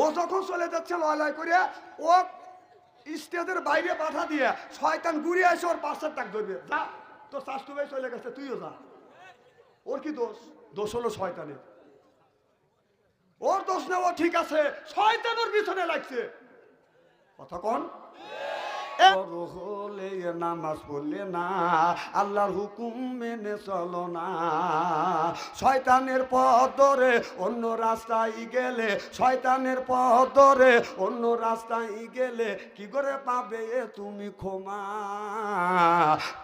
ও যখন চলে যাচ্ছে লয় লয় করে, ও স্টেজের বাইরে পাঠা দিয়ে শয়তান ঘুরে আসে ওর পাশের টাক ধরবে। যা, তোর শাস্তু ভাই চলে গেছে, তুইও যা। ওর কি দোষ? দোষ হলো শয়তানের। ওর দোষ না ও ঠিক আছে শয়তান ওর পিছনে লাগছে। কথা কন। বড় হলে নামাজ পড়লে না, আল্লাহর হুকুম মেনে চলো না। শয়তানের পথ ধরে অন্য রাস্তায় গেলে, শয়তানের পথ ধরে অন্য রাস্তায় গেলে কি করে পাবে তুমি ক্ষমা?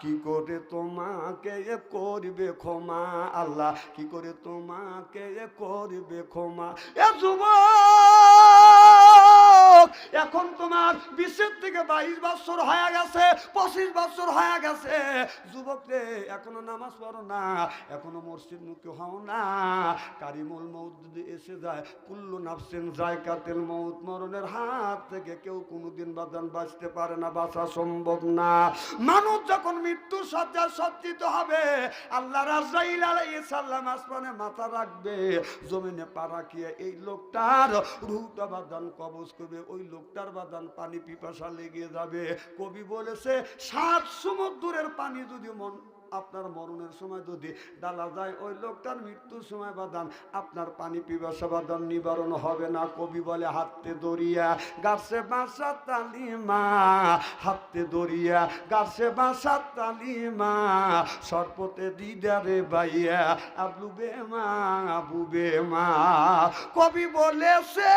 কি করে তোমাকে এ করবে ক্ষমা? আল্লাহ কি করে তোমাকে এ করবে ক্ষমা? এ যুবক! এখন তোমার বিশের থেকে বাইশ বছর হয়ে গেছে, পঁচিশ বছর হয়ে গেছে। যুবক রে, এখনও নামাজ পড়ো না, এখনও মসজিদ মুখী হও না। কারিমুল মৌত যদি এসে যায়, কুল্লু নাফসিন জায়কাতেল মৌত মরণের হাত থেকে কেউ কোনোদিন বাদান বাঁচতে পারে না, বাঁচা সম্ভব না। মানুষ যখন মৃত্যু সজ্জায় সজ্জিত হবে, আল্লাহ রাজাইল আসমানে মাথা রাখবে, জমিনে পা রাখিয়ে এই লোকটার রুহটা বাদান কবজ করবে। ওই লোকটার বাদান পানি পিপাসা লেগে যাবে। কবি বলেছে সাত সমুদ্রের পানি যদি মন আপনার মরণের সময় যদি ডালা যায়, ওই লোকটার মৃত্যুর সময় বাদান, আপনার পানি পিপাসা বাদান, নিবারণ হবে না। কবি বলে হাতে দরিয়া গাছে বাসা তালিমা হাতে দরিয়া গাছে বাসা তালিমা সর্পতে দিদারে বাইয়া আবলু বেমা আবু বেমা কবি বলেছে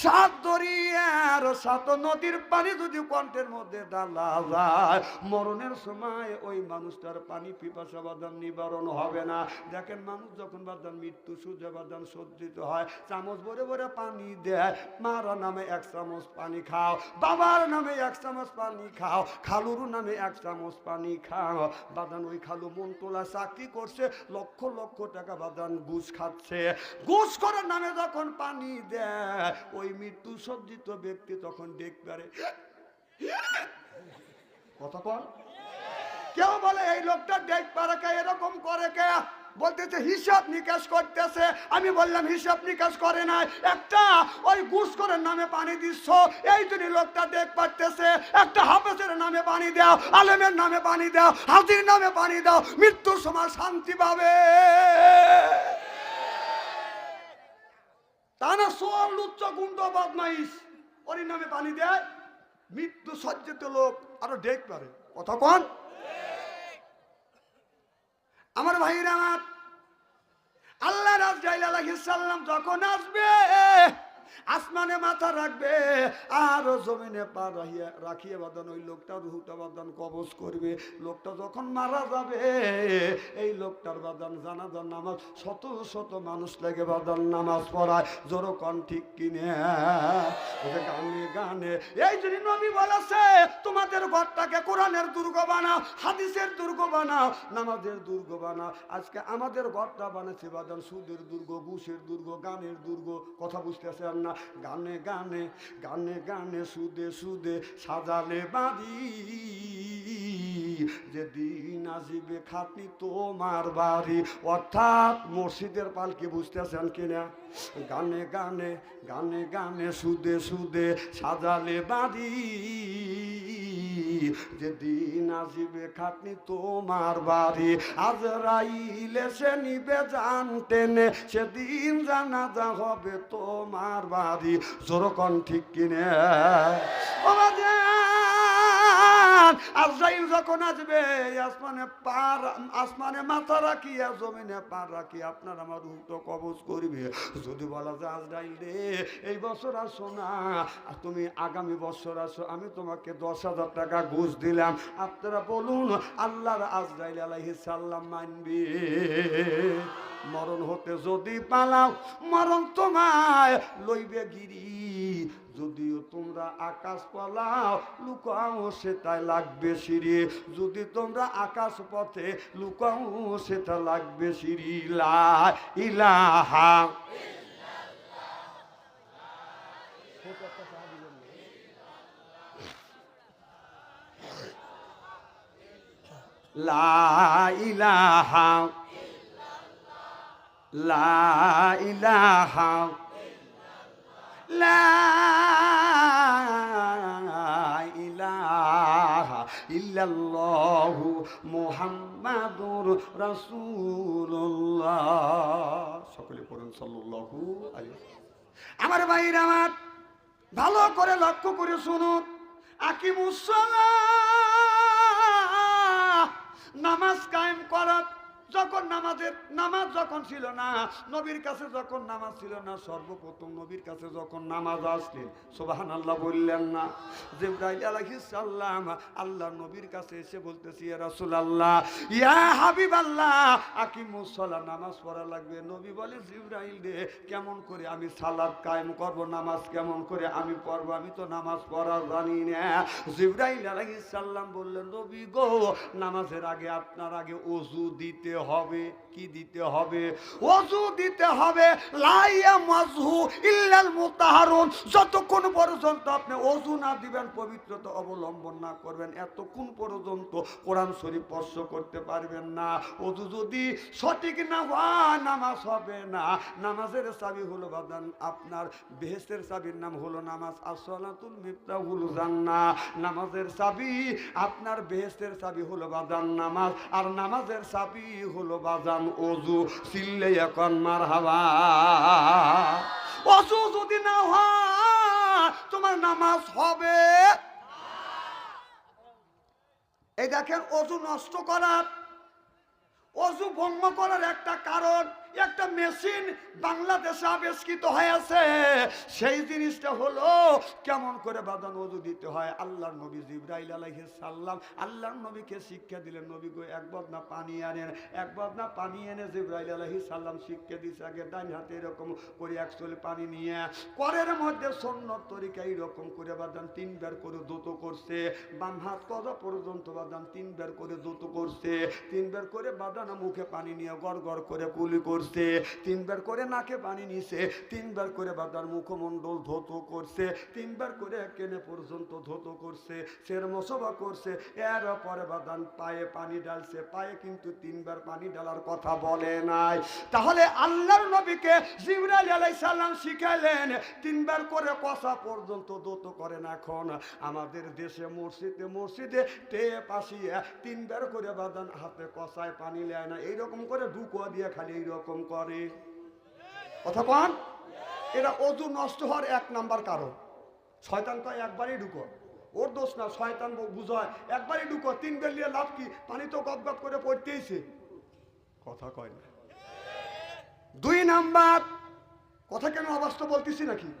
সাত দরিয়ার সাত নদীর পানি যদি কণ্ঠের মধ্যে ডালা যায়, মরণের সময় ওই মানুষটার পানি পিপাসা বাদান নিবারণ হবে না। দেখেন মানুষ যখন বাদান মৃত্যু সূর্য বাদান সজ্জিত হয়, চামচ ভরে ভরে পানি দেয়, মারা নামে এক চামচ পানি খাও, বাবার নামে এক চামচ পানি খাও, খালুর নামে এক চামচ পানি খাও। বাদান ওই খালু মন তোলা চাকরি করছে, লক্ষ লক্ষ টাকা বাদান ঘুষ খাচ্ছে। ঘুষ করার নামে যখন পানি দেয়, ওই মৃত্যু সজ্জিত ব্যক্তি তখন পারে, কথা কর কেউ বলে, এই লোকটা ডেক পারে কে? এরকম করে কে? বলতেছে, হিসাব নিকাশ করতেছে। আমি বললাম, হিসাব নিকাশ করে নাই। একটা ওই করে নামে পানি দিচ্ছ, এই জন্য লোকটা দেখ পারতেছে। একটা হাফেজের নামে পানি দাও, আলেমের নামে পানি দাও, হাজির নামে পানি দাও, মৃত্যুর সময় শান্তি পাবে। তা না, সোয়াল গুন্ড বদমাইশ। ওর নামে পানি দেয়, মৃত্যু সজ্জিত লোক আরও ডেক পারে। কতক্ষণ আমার ভাইরা আমার। আল্লাহ রাজাইল আলাইহিসসালাম যখন আসবে আসমানে মাথা রাখবে জমিনে পা রাখিয়ে রাখিয়ে বাদন ওই লোকটা রুহুটা বাদন কবজ করবে। লোকটা যখন মারা যাবে, এই লোকটার বাদান জানাজার নামাজ, শত শত মানুষ লাগে বাদান নামাজ পড়ায়। জোরকন ঠিক কিনে। গানে গানে, এই জন্য নবী বলেছে, তোমাদের ঘরটাকে কোরআনের দুর্গ বানাও, হাদিসের দুর্গ বানাও, নামাজের দুর্গ বানাও। আজকে আমাদের ঘরটা বানাচ্ছে বাদান সুদের দুর্গ, ঘুষের দুর্গ, গানের দুর্গ। কথা বুঝতেছেন না? গানে গানে গানে গানে সুদে সুদে, সাজালে বাড়ি যেদিন আসিবে খাতি তোমার বাড়ি। অর্থাৎ মসজিদের পালকি বুঝতেছেন কিনা? গানে গানে গানে গানে সুদে সুদে সাজালে বাড়ি যেদিন আসিবে খাটনি তোমার বাড়ি, আজ রাইলে সে নিবে জানতে সেদিন জানাজা হবে তোমার বাড়ি। জোরকন ঠিক কিনে? ও বাজান, আজরাইল যখন আসবে আসমানে পার আসমানে মাথা রাখিয়া জমিনে পার রাখি আপনার আমার উল্টো কবজ করবে। যদি বলা যায় আজরাইল রে এই বছর আসো না তুমি আগামী বছর আসো আমি তোমাকে দশ হাজার টাকা ঘুষ দিলাম। আপনারা বলুন আল্লাহর আজরাইল আলাইহিস সালাম মানবে। মরণ হতে যদি পালাও, মরণ তোমায় লইবে গিরি। যদিও তোমরা আকাশ পালাও, লুকাও সেটাই লাগবে সিঁড়ি। যদি তোমরা আকাশ পথে লুকাও, সেটা লাগবে সিঁড়ি। লা ইলাহা লা ইলাহা লা ইলাহা লা ইলাহা ইল্লাল্লাহু মুহাম্মাদুর রাসূলুল্লাহ। সকলে পড়ুন, সাল্লাল্লাহু আলাইহি আমার ভাইরা আমার, ভালো করে লক্ষ্য করে শুনুন। আকিমুসসালাহ নামাজ কায়েম করা যখন নামাজের, নামাজ যখন ছিল না, নবীর কাছে যখন নামাজ ছিল না, সর্বপ্রথম নবীর কাছে যখন নামাজ আসলেন সোবাহান আল্লাহ বললেন না। জিব্রাইল আলাইহিস সালাম আল্লাহ নবীর কাছে এসে বলতেছি, ইয়া রাসূলুল্লাহ, ইয়া হাবিবাল্লাহ, আকিমুস সালাহ, নামাজ পড়া লাগবে। নবী বলে, জিব্রাইল রে, কেমন করে আমি সালাদ কায়েম করব, নামাজ কেমন করে আমি পড়ব, আমি তো নামাজ পড়া জানি না। জিব্রাইল আলাইহিস সালাম বললেন, নবী গো, নামাজের আগে, আপনার আগে ওযু দিতে হবে, কি দিতে হবে? ওযু দিতে হবে, লাইয়া মাজহু ইল্লাল মুতাহারুন। যতক্ষণ পর্যন্ত আপনি ওযু না দিবেন, পবিত্রতা অবলম্বন না করবেন, এতক্ষণ পর্যন্ত কোরআন শরীফ স্পর্শ করতে পারবেন না। ওযু যদি সঠিক না হয় নামাজ হবে না। নামাজের চাবি হলো বাদান, আপনার বেহেস্তের চাবির নাম হলো নামাজ। আসলাতুল মিফতাহুল জান্নাহ। নামাজের চাবি, আপনার বেহেস্তের চাবি হলো বাদান নামাজ। আর নামাজের চাবি হলো বাজান অজু সিল্লে এখন মার হাওয়া অজু যদি না হয়, তোমার নামাজ হবে। এই দেখেন, অজু নষ্ট করার, অজু ভঙ্গ করার একটা কারণ। একটা মেশিন বাংলাদেশে আবিষ্কৃত হয়েছে। সেই জিনিসটা হলো কেমন করে বাদান অজু দিতে হয়? আল্লাহর নবী জিব্রাইল আলাইহিস সাল্লাম আল্লাহর নবীকে শিক্ষা দিলেন, নবী গো, এক বদনা পানি আনেন। এক বদনা পানি এনে জিব্রাইল আলাইহিস সাল্লাম শিক্ষা দিছে, আগে ডান হাতে এরকম করে এক চলে পানি নিয়ে করের মধ্যে সন্ন্যত তরিকা এইরকম করে বাদান তিনবার করে দ্রুত করছে। বাম হাত কদা পর্যন্ত বাদান তিনবার করে দ্রুত করছে। তিনবার করে বাদানা মুখে পানি নিয়ে গড় গড় করে কুলি করছে, তিনবার করে নাকে পানি নিছে, তিনবার করে বাদার মুখমণ্ডল ধৌত করছে, তিনবার করে কেনে পর্যন্ত ধৌত করছে, সের মশবা করছে, এর পরে বাদান পায়ে পানি ডালছে, পায়ে কিন্তু তিনবার পানি ডালার কথা বলে নাই। তাহলে আল্লাহর নবীকে জিবরাইল আলাইহিস সালাম শিখাইলেন, তিনবার করে কষা পর্যন্ত দত করেন এখন। আমাদের দেশে মসজিদে মসজিদে তে পাশিয়ে তিনবার করে বাদান হাতে কষায় পানি নেয় না, এইরকম করে ঢুকো দিয়ে খালি এইরকম করে। কথা কন? এটা অজু নষ্ট হওয়ার এক নাম্বার কারণ। শয়তান কয় একবারই ঢুকো। ওর দোষ না, শয়তান বুঝায়। একবারই ঢুকো, তিন বেল নিয়ে লাভ কি? পানি তো গপ গপ করে পড়তেইছে। কথা কয় না। দুই নাম্বার, কথা কেন অবাস্তব বলতেছি নাকি?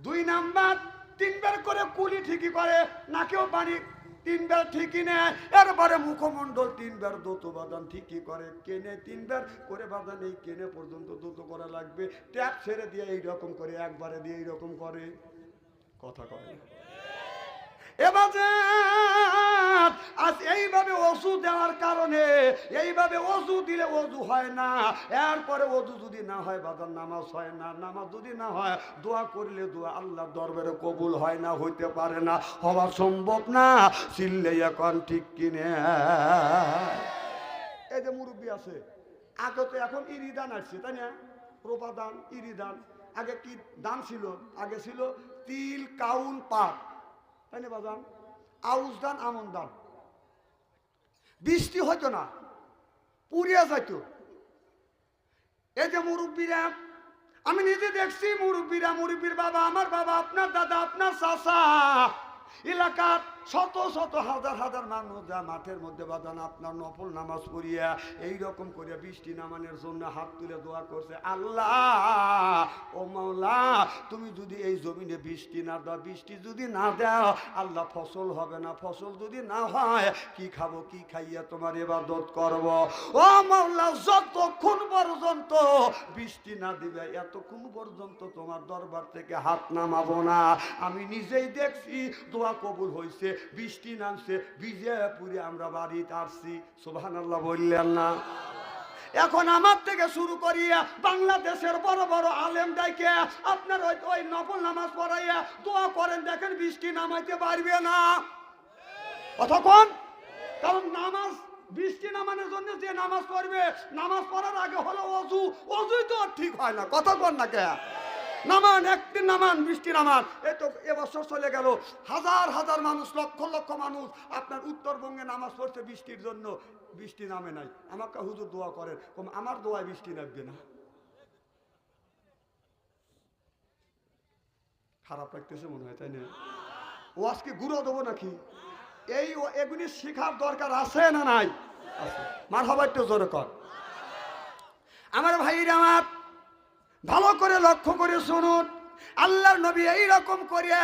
দুই নাম্বার তিনবার করে কুলি ঠিকই করে, নাকেও পানি তিনবার ঠিকই নেয়, এরপরে মুখমণ্ডল তিনবার দোতো বাদান ঠিকই করে। কেনে তিনবার করে বাদান এই কেনে পর্যন্ত দোতো করা লাগবে। ট্যাপ ছেড়ে দিয়ে এইরকম করে, একবারে দিয়ে এইরকম করে। কথা করে এবার আজ এইভাবে ওষুধ দেওয়ার কারণে এইভাবে অজু দিলে অজু হয় না। এরপরে অজু যদি না হয় বাদার নামাজ হয় না, নামাজ যদি না হয়, দোয়া করলে দোয়া আল্লাহ দরবারে কবুল হয় না, হইতে পারে না, হওয়া সম্ভব না। চিল্লে এখন ঠিক কিনে। এই যে মুরব্বী আছে, আগে তো এখন ইরিদান আসছে, তাই না? রোপা দান ইরিদান আগে কি দান ছিল? আগে ছিল তিল, কাউন, পাট। তাই না বাজান আউস দান আমন দান বৃষ্টি হইতো না, পুড়িয়া যাইত। এই যে মুরব্বীরা, আমি নিজে দেখছি মুরব্বীরা, মুরব্বীর বাবা, আমার বাবা, আপনার দাদা, আপনার চাষা এলাকার শত শত হাজার হাজার মানুষ যা মাঠের মধ্যে বাদান আপনার নফল নামাজ পড়িয়া এই রকম করে বৃষ্টি নামানোর জন্য হাত তুলে দোয়া করছে, আল্লাহ, ও মাওলা, তুমি যদি এই জমিনে বৃষ্টি না দাও, বৃষ্টি যদি না দাও, আল্লাহ ফসল হবে না, ফসল যদি না হয়, কি খাব, কি খাইয়া তোমার এবাদত করব? ও মাওলা, যতক্ষণ পর্যন্ত বৃষ্টি না দিবে, এতক্ষণ পর্যন্ত তোমার দরবার থেকে হাত নামাবো না। আমি নিজেই দেখছি, দোয়া কবুল হয়েছে বৃষ্টি নামছে ভিজে পুরে আমরা বাড়িতে আসছি সোভান আল্লাহ বললেন না। এখন আমার থেকে শুরু করিয়া বাংলাদেশের বড় বড় আলেম ডাইকে আপনার ওই ওই নফল নামাজ পড়াইয়া দোয়া করেন, দেখেন বৃষ্টি নামাইতে পারবে না। কতক্ষণ কারণ নামাজ বৃষ্টি নামানোর জন্য যে নামাজ পড়বে, নামাজ পড়ার আগে হলো অজু। অজুই তো ঠিক হয় না। কতক্ষণ না কে? নামান, একদিন নামান, বৃষ্টি নামান। এই তো এবছর চলে গেল। হাজার হাজার মানুষ, লক্ষ লক্ষ মানুষ আপনার উত্তরবঙ্গে নামাজ পড়ছে বৃষ্টির জন্য। বৃষ্টি নামে নাই। আমাকে হুজুর দোয়া করেন। আমার দোয়ায় বৃষ্টি নামবে না। খারাপ লাগতেছে মনে হয়, তাই না? ও আজকে গুঁড়ো দেবো নাকি? এই এগুলি শেখার দরকার আছে না নাই? মার হবার একটু জোরে কর। আমার ভাইরা আমার ভালো করে লক্ষ্য করে শুনুন। আল্লাহ নবী এই রকম করিয়া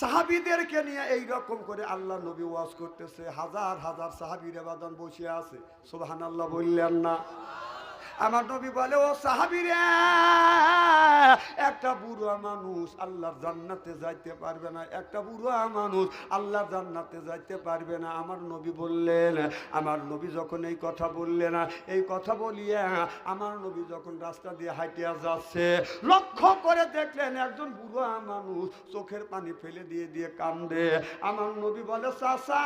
সাহাবিদেরকে নিয়ে এই রকম করে আল্লাহ নবী ওয়াজ করতেছে। হাজার হাজার সাহাবির আবাদন বসে আছে। সোহান আল্লাহ বললেন না। আমার নবী বলে, ও সাহাবিরে, একটা বুড়া মানুষ আল্লাহর জান্নাতে যাইতে পারবে না, একটা বুড়া মানুষ আল্লাহর জান্নাতে যাইতে পারবে না। আমার নবী বললেন, আমার নবী যখন এই কথা বললেন, এই কথা বলিয়া আমার নবী যখন রাস্তা দিয়ে হাইটিয়া যাচ্ছে, লক্ষ্য করে দেখলেন একজন বুড়া মানুষ চোখের পানি ফেলে দিয়ে দিয়ে কান্দে। আমার নবী বলে চাষা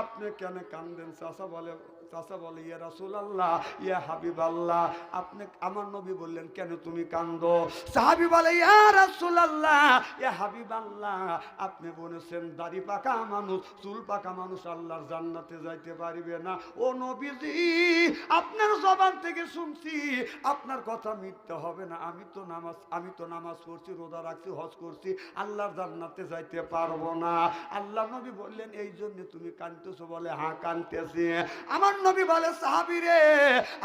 আপনি কেন কান্দেন? চাষা বলে চাষা বলে, ইয়া রাসুল আল্লাহ ইয়া হাবিব আল্লাহ আপনি, আমার নবী বললেন, কেন তুমি কান্দো সাহাবি বলে, ইয়া রাসুল আল্লাহ ইয়া হাবিব আল্লাহ আপনি বলেছেন, দাড়ি পাকা মানুষ, চুল পাকা মানুষ আল্লাহর জান্নাতে যাইতে পারবে না। ও নবীজি, আপনার জবান থেকে শুনছি, আপনার কথা মিথ্যা হবে না। আমি তো নামাজ, আমি তো নামাজ পড়ছি, রোজা রাখছি, হজ করছি, আল্লাহর জান্নাতে যাইতে পারব না। আল্লাহ নবী বললেন, এই জন্য তুমি কানতেছো বলে হ্যাঁ কানতেছি আমার নবী বলে সাহাবিরে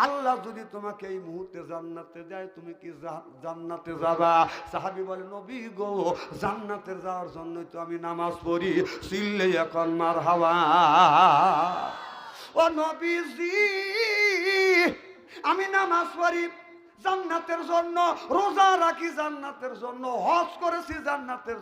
আল্লাহ যদি তোমাকে এই মুহূর্তে জান্নাতে যায়, তুমি কি জান্নাতে যাবা? সাহাবি বলে, নবী গো, জান্নাতে যাওয়ার জন্যই তো আমি নামাজ পড়ি, সিল্লে এখন মার হাওয়া। ও নবীজি, আমি নামাজ পড়ি জান্নাতের জন্য, রোজা রাখি জান্নাতের জন্য, হজ করেছি জান্নাতের